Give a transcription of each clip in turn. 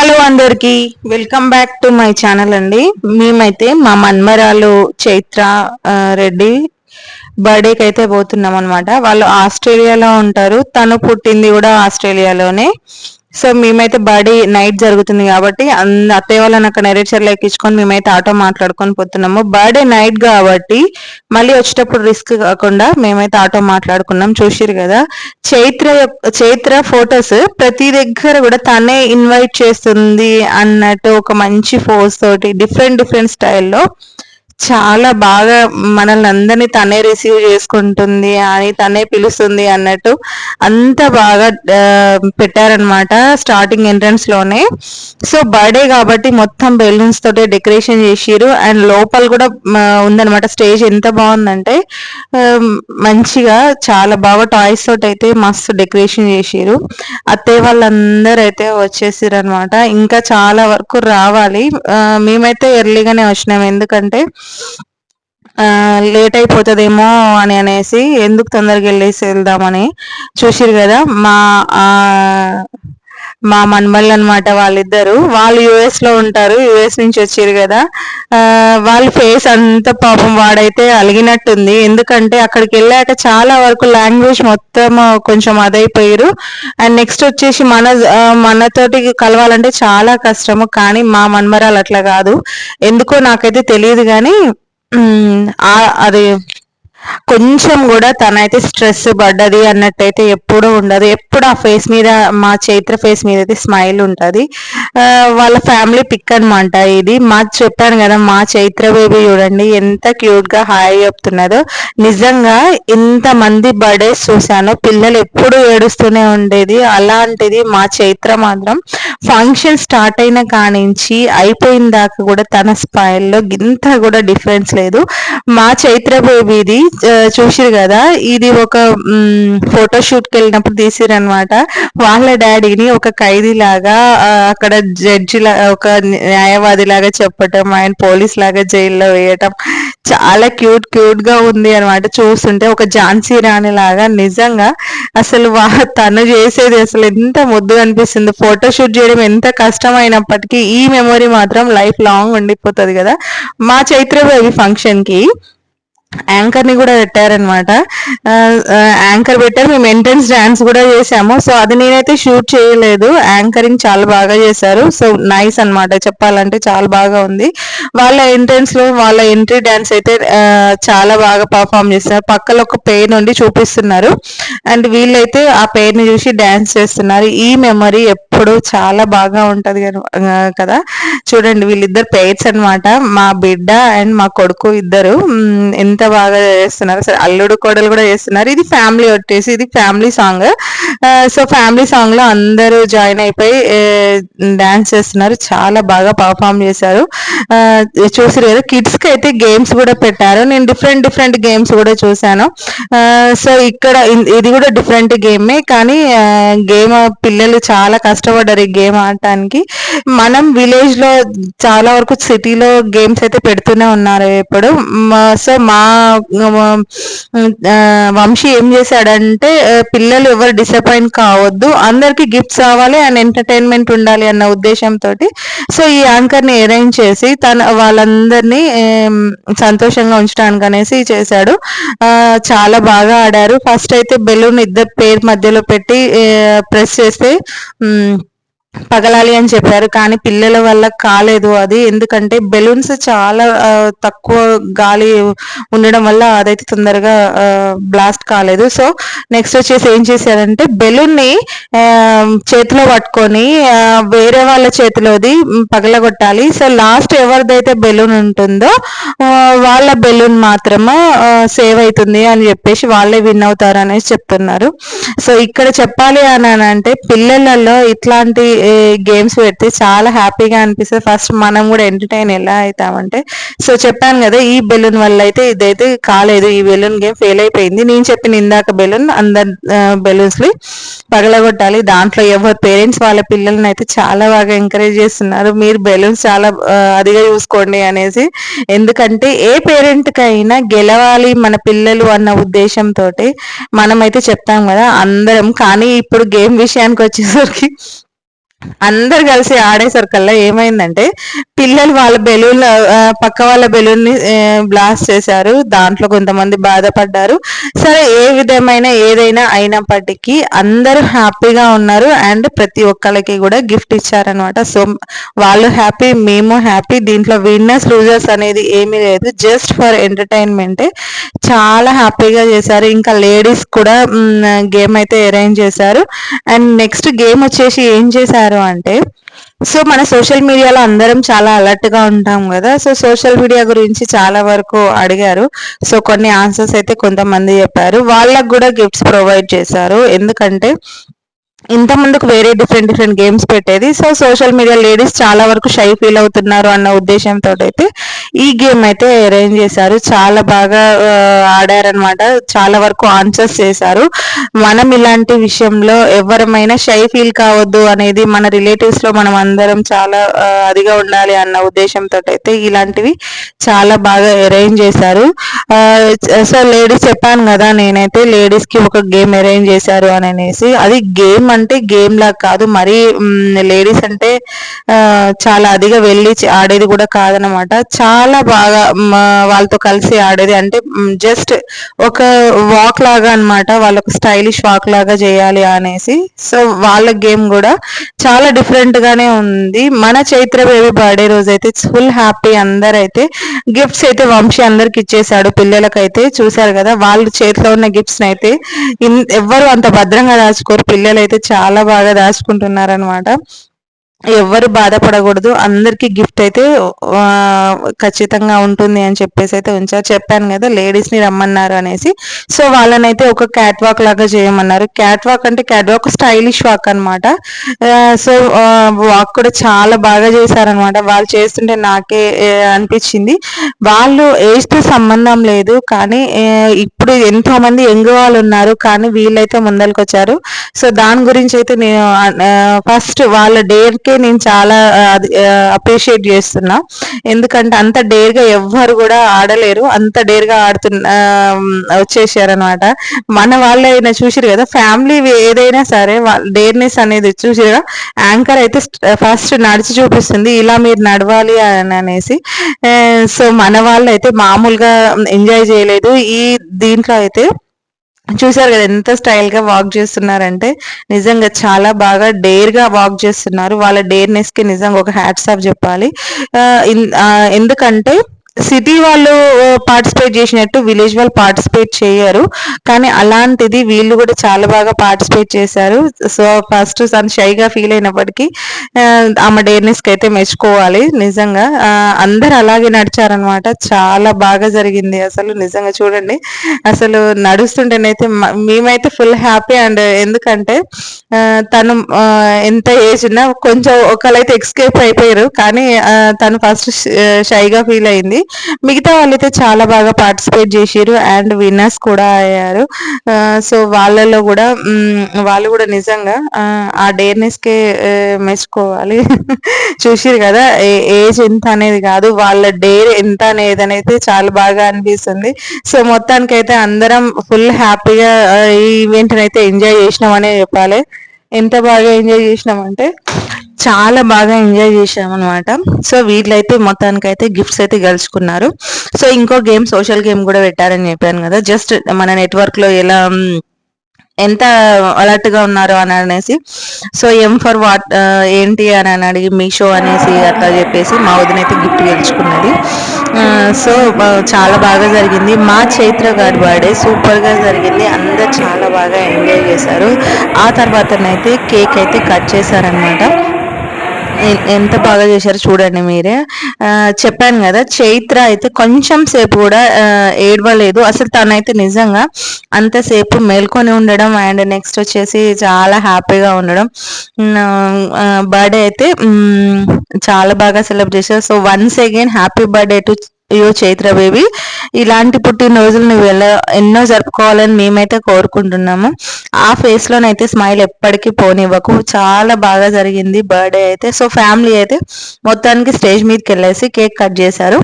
Hello అందరికి. Welcome back to my channel అండి. మేమైతే మా మన్మరాలు చైత్ర రెడ్డి బర్త్డేకి అయితే పోతున్నాం అనమాట వాళ్ళు ఆస్ట్రేలియాలో ఉంటారు. తను పుట్టింది కూడా ఆస్ట్రేలియాలోనే. సో మేమైతే బర్త్డే నైట్ జరుగుతుంది కాబట్టి అత్తయ్య వాళ్ళని అక్కడ నెరేచర్లో ఎక్కించుకొని మేమైతే ఆటో మాట్లాడుకొని పోతున్నాము. బర్త్డే నైట్ కాబట్టి మళ్ళీ వచ్చేటప్పుడు రిస్క్ కాకుండా మేమైతే ఆటో మాట్లాడుకున్నాం. చూసిరు కదా? చైత్ర చైత్ర ఫొటోస్ ప్రతి దగ్గర కూడా తనే ఇన్వైట్ చేస్తుంది అన్నట్టు ఒక మంచి ఫోర్స్ తోటి డిఫరెంట్ డిఫరెంట్ స్టైల్లో చాలా బాగా మనల్ని అందరినీ తనే రిసీవ్ చేసుకుంటుంది అని తనే పిలుస్తుంది అన్నట్టు అంత బాగా పెట్టారనమాట స్టార్టింగ్ ఎంట్రన్స్లోనే. సో బర్త్డే కాబట్టి మొత్తం బెలూన్స్ తోటే డెకరేషన్ చేసిరు అండ్ లోపల కూడా ఉందనమాట స్టేజ్ ఎంత బాగుందంటే మంచిగా చాలా బాగా టాయ్స్ తోటి అయితే మస్తు డెకరేషన్ చేసిరు అత్తయ్య వాళ్ళందరూ అయితే వచ్చేసారు అనమాట ఇంకా చాలా వరకు రావాలి. మేమైతే ఎర్లీగానే వచ్చినాం. ఎందుకంటే లేట్ అయిపోతుందేమో అని అనేసి ఎందుకు తొందరగా వెళ్ళేసి వెళ్దామని చూసిరు కదా మా మా మన్మల్ అనమాట వాళ్ళిద్దరు. వాళ్ళు యుఎస్లో ఉంటారు. యుఎస్ నుంచి వచ్చారు కదా. వాళ్ళ ఫేస్ అంత పాపం వాడైతే అలిగినట్టుంది. ఎందుకంటే అక్కడికి వెళ్ళాక చాలా వరకు లాంగ్వేజ్ మొత్తం కొంచెం అదైపోయారు. అండ్ నెక్స్ట్ వచ్చేసి మన మనతోటి కలవాలంటే చాలా కష్టము. కానీ మా మన్మరాలు అట్లా కాదు. ఎందుకో నాకైతే తెలియదు కానీ అది కొంచెం కూడా తనైతే స్ట్రెస్ పడ్డది అన్నట్టయితే ఎప్పుడూ ఉండదు. ఎప్పుడు ఆ ఫేస్ మీద మా చైత్ర ఫేస్ మీద అయితే స్మైల్ ఉంటుంది. వాళ్ళ ఫ్యామిలీ పిక్ అనమాట ఇది. మా చెప్పాను కదా మా చైత్ర బేబీ చూడండి ఎంత క్యూట్గా హాయ్ చెప్తున్నదో. నిజంగా ఇంత మంది బర్త్డేస్ చూశాను. పిల్లలు ఎప్పుడు ఏడుస్తూనే ఉండేది. అలాంటిది మా చైత్ర మాత్రం ఫంక్షన్ స్టార్ట్ అయిన కానించి అయిపోయిన దాకా కూడా తన స్మైల్లో ఇంత కూడా డిఫరెన్స్ లేదు. మా చైత్ర బేబీది చూసిరు కదా? ఇది ఒక ఫోటోషూట్కి వెళ్ళినప్పుడు తీసిరు అనమాట వాళ్ళ డాడీని ఒక ఖైదీ లాగా అక్కడ జడ్జి ఒక న్యాయవాది లాగా చెప్పటం ఆయన పోలీస్ లాగా జైల్లో వేయటం చాలా క్యూట్ క్యూట్గా ఉంది అనమాట చూస్తుంటే ఒక ఝాన్సీ రాణి లాగా నిజంగా అసలు తను చేసేది అసలు ఎంత ముద్దు అనిపిస్తుంది. ఫోటోషూట్ చేయడం ఎంత కష్టమైనప్పటికీ ఈ మెమొరీ మాత్రం లైఫ్ లాంగ్ ఉండిపోతుంది కదా? మా చైత్ర ఫంక్షన్కి యాంకర్ని కూడా పెట్టారనమాట యాంకర్ పెట్టారు. మేము ఎంట్రన్స్ డాన్స్ కూడా చేసాము సో అది నేనైతే షూట్ చేయలేదు. యాంకరింగ్ చాలా బాగా చేశారు. సో నైస్ అనమాట చెప్పాలంటే చాలా బాగా ఉంది. వాళ్ళ ఎంట్రన్స్లో వాళ్ళ ఎంట్రీ డాన్స్ అయితే చాలా బాగా పర్ఫామ్ చేస్తున్నారు. పక్కన ఒక పేరు నుండి చూపిస్తున్నారు. అండ్ వీళ్ళైతే ఆ పేరుని చూసి డాన్స్ చేస్తున్నారు. ఈ మెమరీ ఎప్పుడు చాలా బాగా ఉంటది కదా చూడండి వీళ్ళిద్దరు పేర్స్ అనమాట మా బిడ్డ అండ్ మా కొడుకు ఇద్దరు ఎంత బాగా చేస్తున్నారు. సరే అల్లుడు కోడలు కూడా చేస్తున్నారు. ఇది ఫ్యామిలీ వచ్చేసి ఇది ఫ్యామిలీ సాంగ్ సో ఫ్యామిలీ సాంగ్లో అందరూ జాయిన్ అయిపోయి డాన్స్ చేస్తున్నారు. చాలా బాగా పర్ఫామ్ చేశారు. చూసారు కదా కిడ్స్కి అయితే గేమ్స్ కూడా పెట్టారు. నేను డిఫరెంట్ డిఫరెంట్ గేమ్స్ కూడా చూసాను సో ఇక్కడ ఇది కూడా డిఫరెంట్ గేమే కానీ గేమ్ పిల్లలు చాలా కష్టపడ్డారు ఈ గేమ్ ఆడటానికి. మనం విలేజ్లో చాలా వరకు సిటీలో గేమ్స్ అయితే పెడుతూనే ఉన్నారు ఇప్పుడు. సో మా వంశీ ఏం చేశాడంటే పిల్లలు ఎవరు డిసప్పాయింట్ కావద్దు అందరికి గిఫ్ట్స్ రావాలి అండ్ ఎంటర్టైన్మెంట్ ఉండాలి అన్న ఉద్దేశంతో సో ఈ యాంకర్ని అరేంజ్ చేసి తన వాళ్ళందరినీ సంతోషంగా ఉంచడానికి అనేసి చేశాడు చాలా బాగా ఆడారు. ఫస్ట్ అయితే బెలూన్ ఇద్దరు పేరు మధ్యలో పెట్టి ప్రెస్ చేస్తే పగలాలి అని చెప్పారు. కానీ పిల్లల వల్ల కాలేదు అది. ఎందుకంటే బెలూన్స్ చాలా తక్కువ గాలి ఉండడం వల్ల అదైతే తొందరగా బ్లాస్ట్ కాలేదు. సో నెక్స్ట్ వచ్చేసి ఏం చేశారంటే బెలూన్ని చేతిలో పట్టుకొని వేరే వాళ్ళ చేతిలోది పగలగొట్టాలి. సో లాస్ట్ ఎవరిదైతే బెలూన్ ఉంటుందో వాళ్ళ బెలూన్ మాత్రమే సేవ్ అవుతుంది అని చెప్పేసి వాళ్ళే విన్ అవుతారు అనేసి చెప్తున్నారు. సో ఇక్కడ చెప్పాలి అని అంటే పిల్లలలో ఇట్లాంటి గేమ్స్ పెడితే చాలా హ్యాపీగా అనిపిస్తుంది. ఫస్ట్ మనం కూడా ఎంటర్టైన్ ఎలా అవుతామంటే సో చెప్పాను కదా ఈ బెలూన్ వల్ల అయితే ఇదైతే కాలేదు. ఈ బెలూన్ గేమ్ ఫెయిల్ అయిపోయింది. నేను చెప్పిన ఇందాక బెలూన్ అందరు బెలూన్స్ పగలగొట్టాలి. దాంట్లో ఎవరు పేరెంట్స్ వాళ్ళ పిల్లల్ని అయితే చాలా బాగా ఎంకరేజ్ చేస్తున్నారు. మీరు బెలూన్స్ చాలా అదిగా చూసుకోండి అనేసి. ఎందుకంటే ఏ పేరెంట్ కైనా గెలవాలి మన పిల్లలు అన్న ఉద్దేశంతో మనమైతే చెప్తాం కదా అందరం. కానీ ఇప్పుడు గేమ్ విషయానికి వచ్చేసరికి అందరు కలిసి ఆడేసరికల్లా ఏమైందంటే పిల్లలు వాళ్ళ బెలూన్ పక్క వాళ్ళ బెలూన్ని బ్లాస్ట్ చేశారు. దాంట్లో కొంతమంది బాధపడ్డారు. సరే ఏ విధమైన ఏదైనా అయినప్పటికీ అందరూ హ్యాపీగా ఉన్నారు. అండ్ ప్రతి ఒక్కరికి కూడా గిఫ్ట్ ఇచ్చారనమాట సో వాళ్ళు హ్యాపీ మేము హ్యాపీ. దీంట్లో విన్నర్స్ లూజర్స్ అనేది ఏమీ లేదు. జస్ట్ ఫర్ ఎంటర్టైన్మెంటే. చాలా హ్యాపీగా చేశారు. ఇంకా లేడీస్ కూడా గేమ్ అయితే అరేంజ్ చేశారు. అండ్ నెక్స్ట్ గేమ్ వచ్చేసి ఏం చేశారు అంటే సో మన సోషల్ మీడియాలో అందరం చాలా అలర్ట్గా ఉంటాం కదా. సో సోషల్ మీడియా గురించి చాలా వరకు అడిగారు. సో కొన్ని ఆన్సర్స్ అయితే కొంతమంది చెప్పారు. వాళ్ళకు కూడా గిఫ్ట్స్ ప్రొవైడ్ చేశారు. ఎందుకంటే ఇంత ముందుకు వేరే డిఫరెంట్ డిఫరెంట్ గేమ్స్ పెట్టేది. సో సోషల్ మీడియా లేడీస్ చాలా వరకు షై ఫీల్ అవుతున్నారు అన్న ఉద్దేశంతో అయితే ఈ గేమ్ అయితే అరేంజ్ చేశారు. చాలా బాగా ఆడారనమాట చాలా వరకు ఆన్సర్స్ చేశారు. మనం ఇలాంటి విషయంలో ఎవరమైనా షై ఫీల్ కావద్దు అనేది మన రిలేటివ్స్లో మనం అందరం చాలా అదిగా ఉండాలి అన్న ఉద్దేశంతో అయితే ఇలాంటివి చాలా బాగా అరేంజ్ చేశారు. సో లేడీస్ చెప్పాను కదా నేనైతే లేడీస్కి ఒక గేమ్ అరేంజ్ చేశారు అని అనేసి. అది గేమ్ అంటే గేమ్ లా కాదు. మరీ లేడీస్ అంటే చాలా అదిగా వెళ్ళి ఆడేది కూడా కాదనమాట చాలా బాగా వాళ్ళతో కలిసి ఆడేది. అంటే జస్ట్ ఒక వాక్ లాగా అనమాట వాళ్ళకు స్టైలిష్ వాక్ లాగా చేయాలి అనేసి. సో వాళ్ళ గేమ్ కూడా చాలా డిఫరెంట్ గానే ఉంది. మన చైత్ర బేబీ బర్త్డే రోజు అయితే ఫుల్ హ్యాపీ అందరైతే గిఫ్ట్స్ అయితే వంశీ అందరికి ఇచ్చేసాడు పిల్లలకైతే చూసారు కదా వాళ్ళు చేతిలో ఉన్న గిఫ్ట్స్ అయితే ఎవ్వరు అంత భద్రంగా దాచుకోరు పిల్లలు అయితే చాలా బాగా దాచుకుంటున్నారనమాట ఎవ్వరు బాధపడకూడదు. అందరికి గిఫ్ట్ అయితే ఖచ్చితంగా ఉంటుంది అని చెప్పేసి అయితే ఉంచారు చెప్పాను కదా లేడీస్ని రమ్మన్నారు అనేసి. సో వాళ్ళనైతే ఒక క్యాట్ వాక్ లాగా చేయమన్నారు. క్యాట్ వాక్ అంటే క్యాట్ వాక్ స్టైలిష్ వాక్ అనమాట సో వాక్ కూడా చాలా బాగా చేశారనమాట వాళ్ళు చేస్తుంటే నాకే అనిపించింది. వాళ్ళు ఏజ్తో సంబంధం లేదు కానీ ఇప్పుడు ఎంతో మంది యంగ్ వాళ్ళు ఉన్నారు కానీ వీళ్ళైతే ముందరికి వచ్చారు సో దాని గురించి అయితే నేను ఫస్ట్ వాళ్ళ డేకి కి నేను చాలా అప్రిషియేట్ చేస్తున్నా. ఎందుకంటే అంత డేర్గా ఎవ్వరు కూడా ఆడలేరు. అంత డేర్గా ఆడుతున్న వచ్చేసారనమాట మన మన అయినా చూసిరు కదా ఫ్యామిలీ ఏదైనా సరే డేర్నెస్ అనేది చూసిరు యాంకర్ అయితే ఫస్ట్ నడిచి చూపిస్తుంది. ఇలా మీరు నడవాలి అని అనేసి. సో మన వాళ్ళు అయితే మామూలుగా ఎంజాయ్ చేయలేదు. ఈ దీంట్లో అయితే చూసారు కదా ఎంత స్టైల్గా వాక్ చేస్తున్నారంటే నిజంగా చాలా బాగా డేర్గా వాక్ చేస్తున్నారు. వాళ్ళ డేర్నెస్కి నిజంగా ఒక హ్యాట్స్ ఆఫ్ చెప్పాలి. ఎందుకంటే సిటీ వాళ్ళు పార్టిసిపేట్ చేసినట్టు విలేజ్ వాళ్ళు పార్టిసిపేట్ చేయరు. కానీ అలాంటిది వీళ్ళు కూడా చాలా బాగా పార్టిసిపేట్ చేశారు. సో ఫస్ట్ తను షైగా ఫీల్ అయినప్పటికీ ఆమె డేర్నెస్కి అయితే మెచ్చుకోవాలి నిజంగా. అందరు అలాగే నడిచారనమాట చాలా బాగా జరిగింది అసలు నిజంగా చూడండి. అసలు నడుస్తుంటేనైతే మేమైతే ఫుల్ హ్యాపీ అండ్ ఎందుకంటే తను ఎంత ఏజ్ ఉన్నా కొంచెం ఒకళ్ళైతే ఎక్స్కేప్ అయిపోయారు. కానీ తను ఫస్ట్ షైగా ఫీల్ అయింది. మిగతా వాళ్ళైతే చాలా బాగా పార్టిసిపేట్ చేసారు అండ్ విన్నర్స్ కూడా అయ్యారు. సో వాళ్ళలో కూడా వాళ్ళు కూడా నిజంగా ఆ డేర్నెస్ కే చూసుకోవాలి చూసిరు కదా ఏజ్ ఎంత అనేది కాదు వాళ్ళ డేర్ ఎంత అనేది అయితే చాలా బాగా అనిపిస్తుంది. సో మొత్తానికి అయితే అందరం ఫుల్ హ్యాపీగా ఈ ఈవెంట్ అయితే ఎంజాయ్ చేసినామనే చెప్పాలి. ఎంత బాగా ఎంజాయ్ చేసినామంటే చాలా బాగా ఎంజాయ్ చేసాం అనమాట సో వీళ్ళైతే మొత్తానికి అయితే గిఫ్ట్స్ అయితే గెలుచుకున్నారు. సో ఇంకో గేమ్ సోషల్ గేమ్ కూడా పెట్టారని చెప్పాను కదా జస్ట్ మన నెట్వర్క్లో ఎలా ఎంత అలర్ట్గా ఉన్నారు అని అనేసి. సో ఎం ఫర్ వాట్ ఏంటి అని అని అడిగి మీషో అనేసి అట్లా చెప్పేసి మా వదినైతే గిఫ్ట్ గెలుచుకున్నది. Uh, సో చాలా బాగా జరిగింది. మా చైత్ర గారి బర్త్డే సూపర్గా జరిగింది. అందరు చాలా బాగా ఎంజాయ్ చేశారు. ఆ తర్వాతనైతే కేక్ అయితే కట్ చేశారనమాట ఎంత బాగా చేశారు చూడండి మీరే. చెప్పాను కదా చైత్ర అయితే కొంచెం సేపు కూడా ఏడవలేదు. అసలు తనైతే నిజంగా అంతసేపు మేల్కొని ఉండడం అండ్ నెక్స్ట్ వచ్చేసి చాలా హ్యాపీగా ఉండడం. బర్త్డే అయితే చాలా బాగా సెలబ్రేట్ చేశారు. So once again happy birthday to అయ్యో చైత్ర బేబీ ఇలాంటి పుట్టినరోజులు నువ్వు ఎలా ఎన్నో జరుపుకోవాలని మేమైతే కోరుకుంటున్నాము. ఆ ఫేస్లోనైతే స్మైల్ ఎప్పటికీ పోనివ్వకు. చాలా బాగా జరిగింది బర్త్డే అయితే. సో ఫ్యామిలీ అయితే మొత్తానికి స్టేజ్ మీదకి వెళ్ళేసి కేక్ కట్ చేశారు.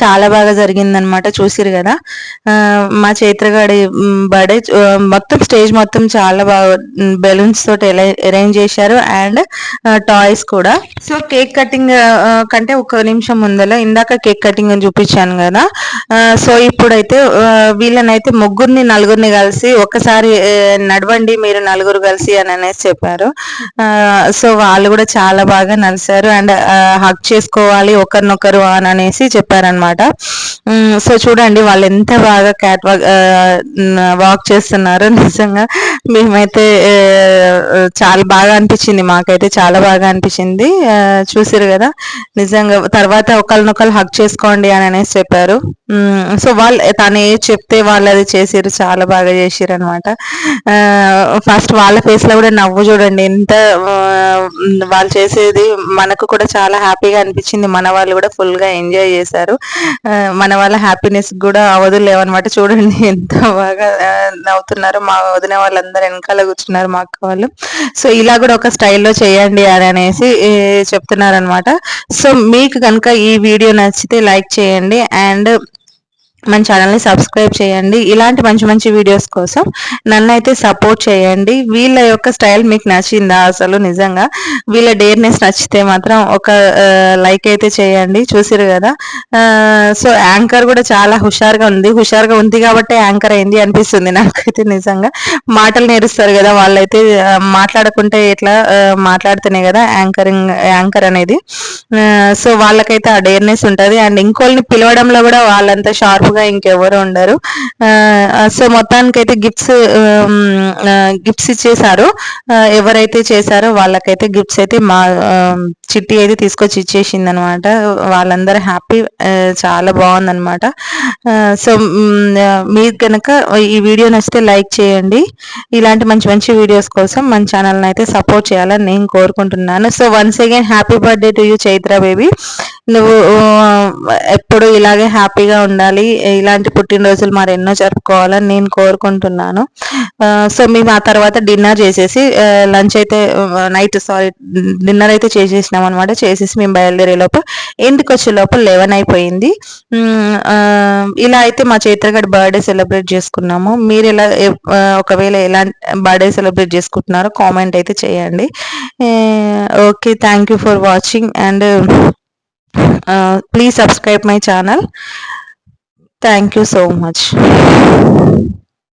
చాలా బాగా జరిగిందనమాట చూసిరు కదా. మా చైత్రగాడి బర్త్డే మొత్తం స్టేజ్ మొత్తం చాలా బాగా బెలూన్స్ తోటి అరేంజ్ చేశారు అండ్ టాయ్స్ కూడా. సో కేక్ కటింగ్ కంటే ఒక నిమిషం ముందర ఇందాక కేక్ కటింగ్ అని చూపించాను కదా. సో ఇప్పుడైతే వీళ్ళనైతే ముగ్గురిని నలుగురిని కలిసి ఒకసారి నడవండి మీరు నలుగురు కలిసి అని అనేసి చెప్పారు. సో వాళ్ళు కూడా చాలా బాగా నలిసారు అండ్ హక్ చేసుకోవాలి ఒకరినొకరు అని అనేసి అనమాట సో చూడండి వాళ్ళు ఎంత బాగా క్యాట్ వాక్ వాక్ చేస్తున్నారు నిజంగా మేమైతే చాలా బాగా అనిపించింది. మాకైతే చాలా బాగా అనిపించింది. చూసారు కదా? నిజంగా తర్వాత ఒకరినొకరు హక్ చేసుకోండి అని అనేసి చెప్పారు. సో వాళ్ళు తను ఏ చెప్తే వాళ్ళు అది చేసిరు చాలా బాగా చేసిరు అనమాట ఫస్ట్ వాళ్ళ ఫేస్లో కూడా నవ్వు చూడండి. ఎంత వాళ్ళు చేసేది మనకు కూడా చాలా హ్యాపీగా అనిపించింది. మన వాళ్ళు కూడా ఫుల్గా ఎంజాయ్ చేశారు. మన వాళ్ళ హ్యాపీనెస్ కూడా అవధులు లేవన్నమాట. చూడండి ఎంత బాగా నవ్వుతున్నారు. మా వదిన వాళ్ళందరూ వెనకాల కూర్చున్నారు మా అక్క వాళ్ళు. సో ఇలా కూడా ఒక స్టైల్లో చేయండి అని అనేసి చెప్తున్నారు అనమాట సో మీకు కనుక ఈ వీడియో నచ్చితే లైక్ చేయండి. అండ్ మన ఛానల్ని సబ్స్క్రైబ్ చేయండి. ఇలాంటి మంచి మంచి వీడియోస్ కోసం నన్ను అయితే సపోర్ట్ చేయండి. వీళ్ళ యొక్క స్టైల్ మీకు నచ్చిందా అసలు నిజంగా? వీళ్ళ డేర్నెస్ నచ్చితే మాత్రం ఒక లైక్ అయితే చేయండి. చూసిరు కదా? సో యాంకర్ కూడా చాలా హుషారుగా ఉంది. హుషారుగా ఉంది కాబట్టి యాంకర్ అయింది అనిపిస్తుంది నాకైతే నిజంగా. మాటలు నేరుస్తారు కదా వాళ్ళైతే మాట్లాడకుంటే ఎట్లా మాట్లాడుతున్నాయి మాట్లాడితేనే కదా యాంకరింగ్ యాంకర్ అనేది. సో వాళ్ళకైతే ఆ డేర్నెస్ ఉంటుంది. అండ్ ఇంకోళ్ళని పిలవడంలో కూడా వాళ్ళంతా షార్ప్ గా ఇంకెవరు ఉండరు. సో మొత్తానికైతే గిఫ్ట్స్ గిఫ్ట్స్ ఇచ్చేసారు ఎవరైతే చేశారో వాళ్ళకైతే గిఫ్ట్స్ అయితే మా చిట్టి అయితే తీసుకొచ్చి ఇచ్చేసింది అనమాట వాళ్ళందరూ హ్యాపీ చాలా బాగుందన్నమాట సో మీరు కనుక ఈ వీడియో నచ్చితే లైక్ చేయండి. ఇలాంటి మంచి మంచి వీడియోస్ కోసం మన ఛానల్ని అయితే సపోర్ట్ చేయాలని నేను కోరుకుంటున్నాను. So once again happy birthday to you Chaitra baby నువ్వు ఎప్పుడు ఇలాగే హ్యాపీగా ఉండాలి. ఇలాంటి పుట్టినరోజులు మరి ఎన్నో జరుపుకోవాలని నేను కోరుకుంటున్నాను. సో మేము ఆ తర్వాత డిన్నర్ చేసేసి లంచ్ అయితే నైట్ సారీ డిన్నర్ అయితే చేసేసినాం అనమాట చేసేసి మేము బయలుదేరే లోపు ఇంటికి వచ్చే లోపల లెవెన్ అయిపోయింది. ఇలా అయితే మా చైత్రగడ్ బర్త్డే సెలబ్రేట్ చేసుకున్నాము. మీరు ఎలా ఒకవేళ ఎలా బర్త్డే సెలబ్రేట్ చేసుకుంటున్నారో కామెంట్ అయితే చేయండి. Okay thank you for watching and please subscribe my channel. Thank you so much